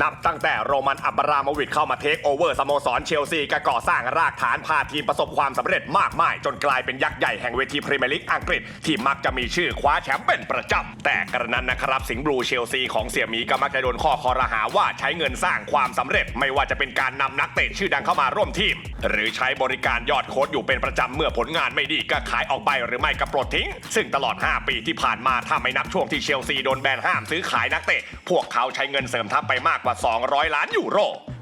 นับตั้งแต่โรมันอับราโมวิชเข้ามาเทคโอเวอร์สโมสรเชลซีก็ก่อสร้างรากฐานพาทีมประสบความสำเร็จมากมาย จนกลายเป็นยักษ์ใหญ่แห่งเวทีพรีเมียร์ลีกอังกฤษ ที่มักจะมีชื่อคว้าแชมป์เป็นประจำแต่กระนั้นนะครับสิงห์บลูเชลซีของเสี่ยหมีก็มักจะโดนข้อคอรหาว่าใช้เงินสร้างความสำเร็จ ไม่ว่าจะเป็นการนำนักเตะชื่อดังเข้ามาร่วมทีม หรือใช้บริการยอดโค้ชอยู่เป็นประจำเมื่อผลงานไม่ดีก็ขายออกไปหรือไม่ก็ปลดทิ้ง ซึ่งตลอด 5 ปีที่ผ่านมาถ้าไม่นับช่วงที่เชลซีโดนแบนห้ามซื้อขายนักเตะพวกเขาใช้เงินเสริมทัพไปมากกว่า 200 ล้านยูโร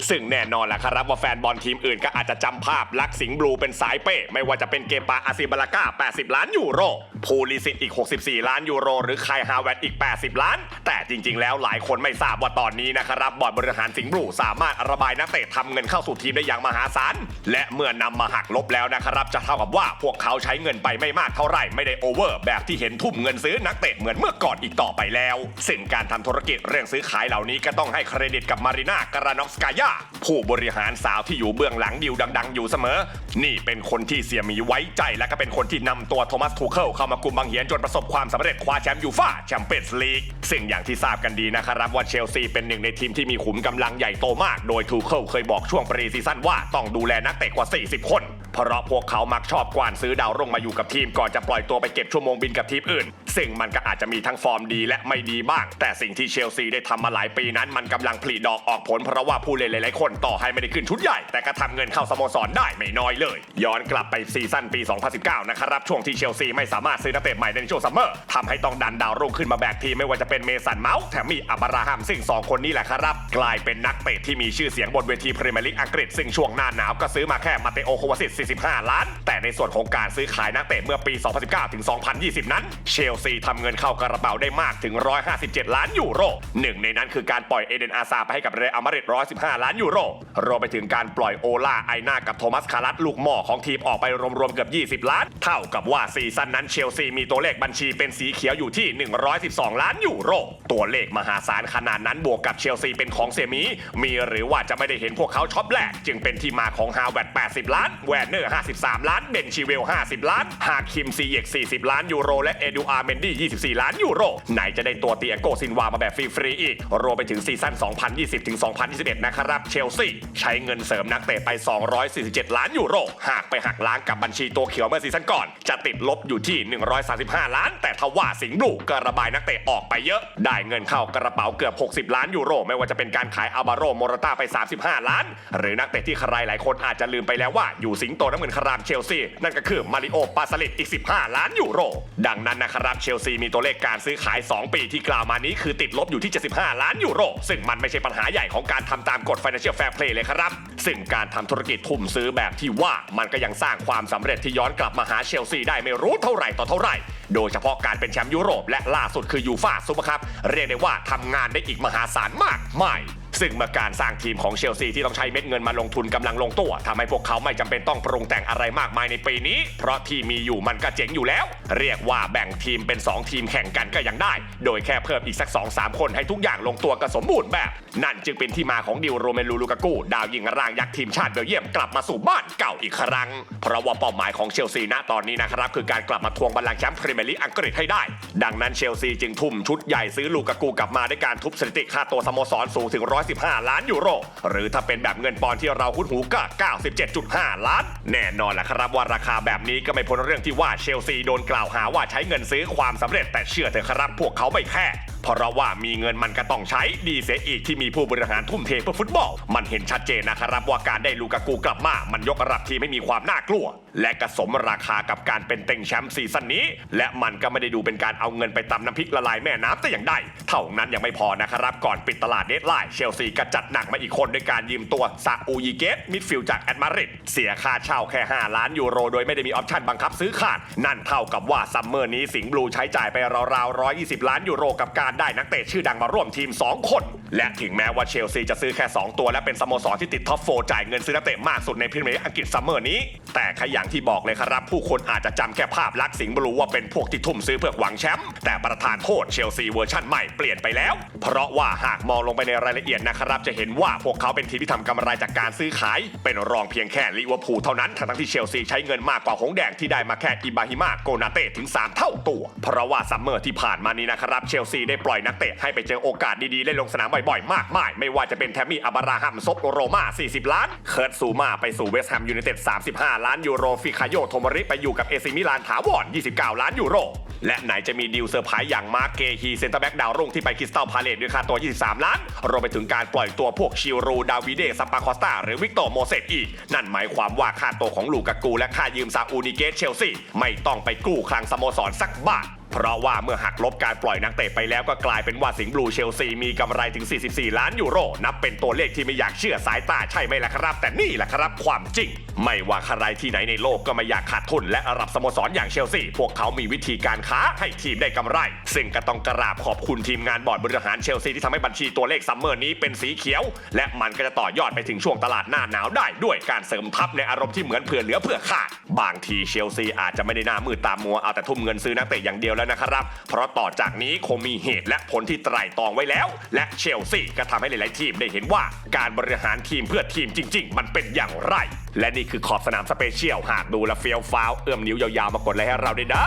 ซึ่งแน่นอนแหละครับว่าแฟนบอลทีมอื่นก็อาจจะจำภาพลักสิงห์บลูเป็นสายเป้ไม่ว่าจะเป็นเกปาอาซิบาลาก้า 80 ล้านยูโรพูลิสิตอีก 64 ล้านยูโร หรือไคฮาวเวตอีก 80 ล้าน แต่จริง ๆ แล้วหลายคนไม่ทราบว่าตอนนี้นะครับบอร์ดบริหารสิงห์บลูสามารถระบายนักเตะทำเงินเข้าสู่ทีมได้อย่างมหาศาลและเมื่อนำมาหักลบแล้วนะครับจะเท่ากับว่าพวกเขาใช้เงินไปไม่มากเท่าไหร่ไม่ได้โอเวอร์แบบที่เห็นทุ่มเงินซื้อนักเตะเหมือนเมื่อก่อนอีกต่อไปแล้ว ซึ่งการทำธุรกิจเรื่องซื้อขายเหล่านี้ก็ต้องให้เครดิตกับมารินาการานอฟสกายาผู้บริหารสาวที่อยู่เบื้องหลังดิวดัง ๆ อยู่เสมอ นี่เป็นคนที่เสียหมีไว้ใจและก็เป็นคนที่นำตัวโทมัสทูเคิลเข้ามากุมบังเหียนจนประสบความสำเร็จคว้าแชมป์ยูฟ่าแชมเปี้ยนส์ลีกซึ่งอย่างที่ทราบกันดีนะครับว่าเชลซีเป็นหนึ่งในทีมที่มีขุมกำลังใหญ่โตมาก โดยทูเคิลเคยบอกช่วงปรีซีซั่นว่าต้องดูแลนักเตะกว่า 40 คน เพราะพวกเขามักชอบกวานซื้อดาวรุ่งมาอยู่กับทีมก่อนจะปล่อยตัวไปเก็บชั่วโมงบินกับทีมอื่น ซึ่งมันก็อาจจะมีทั้งฟอร์มดีและไม่ดีบ้าง แต่สิ่งที่เชลซีได้ทำมาหลายปีนั้น มันกำลังผลิดอกออกผลเพราะว่าผู้เล่นหลายๆคนต่อให้ไม่ได้ขึ้นชุดใหญ่ แต่ก็ทำเงินเข้าสโมสรได้ไม่น้อยเลย ย้อนกลับไปซีซั่นปี 2019 นะครับช่วงที่เชลซีไม่สามารถซื้อนักเตะใหม่ในช่วงซัมเมอร์ทำให้ต้องดันดาวรุ่งขึ้นมาแบกทีมไม่ว่าจะเป็นเมสันเมาส์แถมมีอับราฮัมซึ่งสองคนนี้แหละครับ กลายเป็นนักเตะที่มีชื่อเสียงบนเวทีพรีเมียร์ลีกอังกฤษซึ่งช่วงหน้าหนาวก็ซื้อมาแค่มาเตโอโควาซิส45 ล้าน แต่ในส่วนของการซื้อขายนักเตะเมื่อปี 2019 ถึง 2020 นั้น เชลซีทำเงินเข้ากระเป๋าได้มากถึง 157 ล้านยูโรหนึ่งในนั้นคือการปล่อยเอเดนอาซาไปให้กับเรอัลมาดริด115 ล้านยูโรรวมไปถึงการปล่อยโอลาไอนากับโทมัสคารัสลูกหม่อของทีมออกไปรวมๆเกือบ 20 ล้าน เท่ากับว่าซีซั่นนั้นเชลซีมีตัวเลขบัญชีเป็นสีเขียวอยู่ที่ 112 ล้านยูโร ตัวเลขมหาศาลขนาดนั้นบวกกับเชลซีเป็นของเซมิมีหรือว่าจะไม่ได้เห็นพวกเขาช็อปแรกจึงเป็นที่มาของฮาวเวิร์ด80 ล้าน แวนเนอร์ 53 ล้าน เบนชิเวล 50 ล้าน ฮาคิมซีเยก40 ล้านยูโร และเอดูอาร์เมนดี้24 ล้านยูโร ไหนจะได้ตัวเตียโกซินวามาแบบฟรีๆอีก รวมไปถึงซีซั่น 2020-2021 นะครับ เชลซีใช้เงินเสริมนักเตะไป 247 ล้านยูโร หากไปหักล้างกับบัญชีตัวเขียวเมื่อซีซั่นก่อน จะติดลบอยู่ที่ 135 ล้าน แต่ทว่าสิงห์บลูก็ระบายนักเตะออกไปเยอะ ได้เงินเข้ากระเป๋าเกือบ 60 ล้านยูโร ไม่ว่าจะเป็นการขายอัลบาโรโมราตาไป 35 ล้าน หรือนักเตะที่ใครหลายคนอาจจะลืมไปแล้วว่าอยู่สิงโตน้ำเงินคารามเชลซีนั่นก็คือมาริโอปาสลิดอีก 15 ล้านยูโร ดังนั้นนะครับเชลซีมีตัวเลขการซื้อขาย 2 ปีที่กล่าวมานี้คือติดลบอยู่ที่ 75 ล้านยูโร ซึ่งมันไม่ใช่ปัญหาใหญ่ของการทำตามกฎ Financial Fair Play เลยครับ ซึ่งการทำธุรกิจทุ่มซื้อแบบที่ว่ามันก็ยังสร้างความสำเร็จที่ย้อนกลับมาหาเชลซีได้ไม่รู้เท่าไหร่ต่อเท่าไหร่ โดยเฉพาะการเป็นแชมป์ยุโรปและล่าสุดคือยูฟ่าซุปเปอร์คัพเรียกได้ว่าทำงานได้อีกมหาศาลมากมาย ซึ่งเมื่อการสร้างทีมของเชลซีที่ต้องใช้เม็ดเงินมาลงทุนกำลังลงตัวทำให้พวกเขาไม่จำเป็นต้องปรุงแต่งอะไรมากมายในปีนี้ เพราะที่มีอยู่มันก็เจ๋งอยู่แล้ว เรียกว่าแบ่งทีมเป็น 2 ทีมแข่งกันก็ยังได้ โดยแค่เพิ่มอีกสัก 2-3 คนให้ทุกอย่างลงตัวก็สมบูรณ์แบบ นั่นจึงเป็นที่มาของดิวโรเมลูลูกากูดาวยิงร่างยักษ์ทีมชาติเบลเยียมกลับมาสู่บ้านเก่าอีกครั้ง เพราะว่าเป้าหมายของเชลซีณตอนนี้นะครับคือการกลับมาทวงบัลลังก์แชมป์พรีเมียร์ลีกอังกฤษให้ได้ ดังนั้นเชลซีจึงทุ่มชุดใหญ่ซื้อลูกากูกลับมาด้วยการทุบสถิติค่าตัวสโมสรสูงถึง15ล้านยูโร หรือถ้าเป็นแบบเงินปอนด์ที่เราคุ้นหูก็ 97.5 ล้าน แน่นอนแหละครับว่าราคาแบบนี้ก็ไม่พ้นเรื่องที่ว่าเชลซีโดนกล่าวหาว่าใช้เงินซื้อความสำเร็จแต่เชื่อเถอะครับพวกเขาไม่แค่เพราะว่ามีเงินมันก็ต้องใช้ดีเสียอีกที่มีผู้บริหารทุ่มเทเพื่อฟุตบอล มันเห็นชัดเจนนะครับว่าการได้ลูกากูกลับมา มันยกระดับทีไม่มีความน่ากลัว และกระสมราคากับการเป็นเต็งแชมป์ซีซั่นนี้ และมันก็ไม่ได้ดูเป็นการเอาเงินไปตำน้ำพริกละลายแม่น้ำแต่อย่างใดเท่านั้นยังไม่พอนะครับ ก่อนปิดตลาดเดดไลน์เชลซีก็จัดหนักมาอีกคนด้วยการยืมตัวซาอูยิเกตมิดฟิลจากแอดมาริดเสียค่าเช่าแค่ 5 ล้านยูโร โดยไม่ได้มีออปชั่นบังคับซื้อขาด นั่นเท่ากับว่าซัมเมอร์นี้สิงห์บลูใช้จ่ายไปราวๆ120 ล้านยูโรกับการได้นักเตะชื่อดังมาร่วมทีม 2 คน และถึงแม้ว่าเชลซีจะซื้อแค่ 2 ตัว และเป็นสโมสรที่ติดท็อปโฟจ่ายเงินซื้อนักเตะมากสุดในพรีเมียร์ลีกอังกฤษซัมเมอร์นี้ แต่ขอย่างที่บอกเลยครับ ผู้คนอาจจะจำแค่ภาพลักษณ์สิงห์บลูว่าเป็นพวกที่ทุ่มซื้อเพื่อหวังแชมป์แต่ประธานโทษเชลซีเวอร์ชันใหม่เปลี่ยนไปแล้ว เพราะว่าหากมองลงไปในรายละเอียดนะครับ จะเห็นว่าพวกเขาเป็นทีมที่ทำกำไรจากการซื้อขาย เป็นรองเพียงแค่ลิเวอร์พูลเท่านั้นทั้งที่เชลซีใช้เงินมากกว่าหงแดงที่ได้มาแค่อิบาฮิมาโกนาเต้ถึง 3 เท่าตัว เพราะว่าซัมเมอร์ที่ผ่านมานี้นะครับเชลซีได้ปล่อยนักเตะให้ไปเจอโอกาสดีๆเล่นลงสนามบ่อยๆ มากมายไม่ว่าจะเป็นแทมมี่อับราฮัมซบโรมา 40 ล้าน เคิร์ตซูมาไปสู่เวสต์แฮมยูไนเต็ด 35 ล้านยูโรฟิคาโยโทมริไปอยู่กับเอซิมิลานถาวร 29 ล้านยูโร และไหนจะมีดีลเซอร์ไพรส์อย่างมาร์เกฮีเซนเตอร์แบ็กดาวรุ่งที่ไปคริสตัลพาเลตด้วยค่าตัว 23 ล้าน รวมไปถึงการปล่อยตัวพวกชิรูดาวิเดซัปปาคอสตาหรือวิกโตโมเสสอีก นั่นหมายความว่าค่าตัวของลูกากู และค่ายืมซาอูนิเกตเชลซีไม่ต้องไปกู้คลังสโมสรสักบาท เพราะว่าเมื่อหักลบการปล่อยนักเตะไปแล้วก็กลายเป็นว่าสิงห์บลูเชลซีมีกำไรถึง 44 ล้านยูโร นับเป็นตัวเลขที่ไม่อยากเชื่อสายตาใช่ไหมล่ะครับ แต่นี่แหละครับความจริง ไม่ว่าใครที่ไหนในโลกก็ไม่อยากขาดทุนและรับสโมสรอย่างเชลซีพวกเขามีวิธีการค้าให้ทีมได้กำไร ซึ่งก็ต้องกราบขอบคุณทีมงานบอร์ดบริหารเชลซีที่ทำให้บัญชีตัวเลขซัมเมอร์นี้เป็นสีเขียว และมันก็จะต่อยอดไปถึงช่วงตลาดหน้าหนาวได้ด้วยการเสริมทัพในอารมณ์ที่เหมือนเผื่อเหลือเผื่อขาด บางทีเชลซีอาจจะไม่ได้หน้ามืดตามัวเอาแต่ทุ่มเงินซื้อนักเตะอย่างเดียวแล้วนะครับ เพราะต่อจากนี้คงมีเหตุและผลที่ไตร่ตรองไว้แล้ว และเชลซีก็ทำให้หลาย ๆ ทีมได้เห็นว่า การบริหารทีมเพื่อทีมจริง ๆ มันเป็นอย่างไร และนี่คือขอบสนามสเปเชียล หากดูและเฟี้ยวฟ้าว เอื้อมนิ้วยาวๆ มากดไลค์ให้เราด้วยนะ